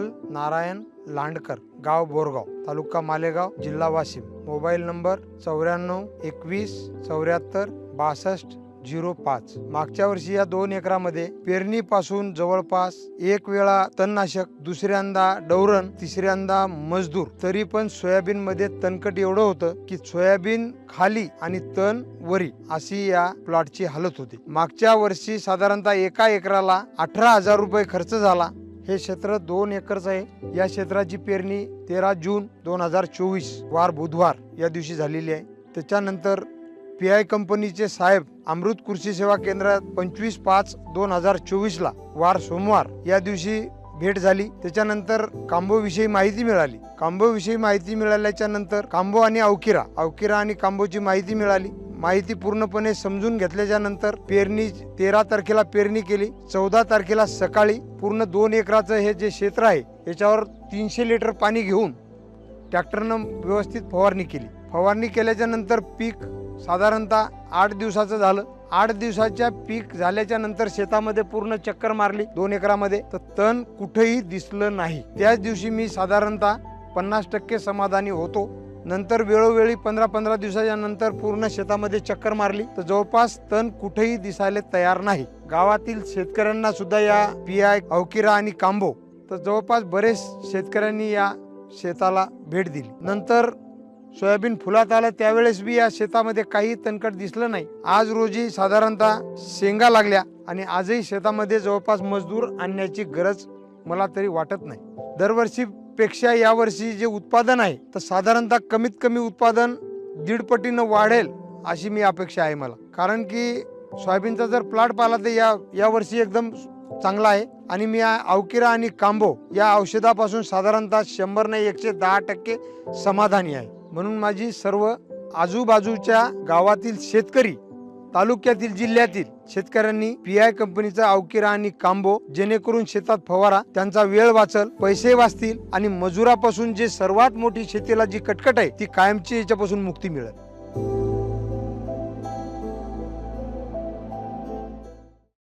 विठ्ठल नारायण लांडकर गाव बोरगाव तालुका मालेगाव जिल्हा Washim. Mobile number चौऱ्याण्णव एकवीस चौऱ्याहत्तर बासष्ट झिरो पाच. मागच्या वर्षी या दोन एकरामध्ये पेरणीपासून जवळपास एक वेळा तणनाशक दुसऱ्यांदा डवरण तिसऱ्यांदा मजदूर. तरी पण सोयाबीन मध्ये तणकट एवढं होतं की सोयाबीन खाली आणि तण वरी अशी या प्लॉटची हालत होती. मागच्या वर्षी साधारणतः एका एकराला अठरा हजार रुपये खर्च झाला. हे क्षेत्र दोन एकरच आहे. या क्षेत्राची पेरणी तेरा जून दोन हजार चोवीस वार बुधवार या दिवशी झालेली आहे. त्याच्यानंतर पी आय कंपनीचे साहेब अमृत कृषी सेवा केंद्रात पंचवीस पाच दोन हजार चोवीसला वार सोमवार या दिवशी भेट झाली. त्याच्यानंतर कांबोविषयी माहिती मिळाली. कांबोविषयी माहिती मिळाल्याच्या नंतर कांबो आणि अवकिरा अवकिरा आणि कांबोची माहिती मिळाली. माहिती पूर्णपणे समजून घेतल्याच्या नंतर पेरणी तेरा तारखेला पेरणी केली चौदा तारखेला सकाळी पूर्ण दोन एकराचं हे जे क्षेत्र आहे याच्यावर तीनशे लिटर पाणी घेऊन ट्रॅक्टरनं व्यवस्थित फवारणी केली. फवारणी केल्याच्यानंतर पीक साधारणतः आठ दिवसाचं झालं. आठ दिवसाच्या पीक झाल्याच्यानंतर शेतामध्ये पूर्ण चक्कर मारली दोन एकरामध्ये. तर तण कुठेही दिसलं नाही. त्याच दिवशी मी साधारणतः पन्नास टक्के समाधानी होतो. नंतर वेळोवेळी पंधरा पंधरा दिवसाच्या नंतर पूर्ण शेतामध्ये चक्कर मारली. तर जवळपास तण कुठेही दिसायला तयार नाही. गावातील शेतकऱ्यांना सुद्धा या पियाय अवकिरा आणि कांबो तर जवळपास बरेच शेतकऱ्यांनी या शेताला भेट दिली. नंतर सोयाबीन फुलात आलं त्यावेळेस बी या शेतामध्ये काही तणकट दिसलं नाही. आज रोजी साधारणतः शेंगा लागल्या आणि आजही शेतामध्ये जवळपास मजदूर आणण्याची गरज मला तरी वाटत नाही. दरवर्षी पेक्षा यावर्षी जे उत्पादन आहे तर साधारणतः कमीत कमी उत्पादन दीडपटीनं वाढेल अशी मी अपेक्षा आहे मला. कारण की सोयाबीनचा जर प्लॉट पाहिला तर या यावर्षी एकदम चांगला आहे. आणि मी अवकिरा आणि कांबो या औषधापासून साधारणतः शंभर नाही एकशे दहा टक्के समाधानी आहे. म्हणून माझी सर्व आजूबाजूच्या गावातील शेतकरी तालुक्यातील जिल्ह्यातील शेतकऱ्यांनी पी आय कंपनीचा अवकिरा आणि कांबो जेणेकरून शेतात फवारा त्यांचा वेळ वाचल पैसे वाचतील आणि मजुरापासून जे सर्वात मोठी शेतीला जी कटकट आहे ती कायमची याच्यापासून मुक्ती मिळेल.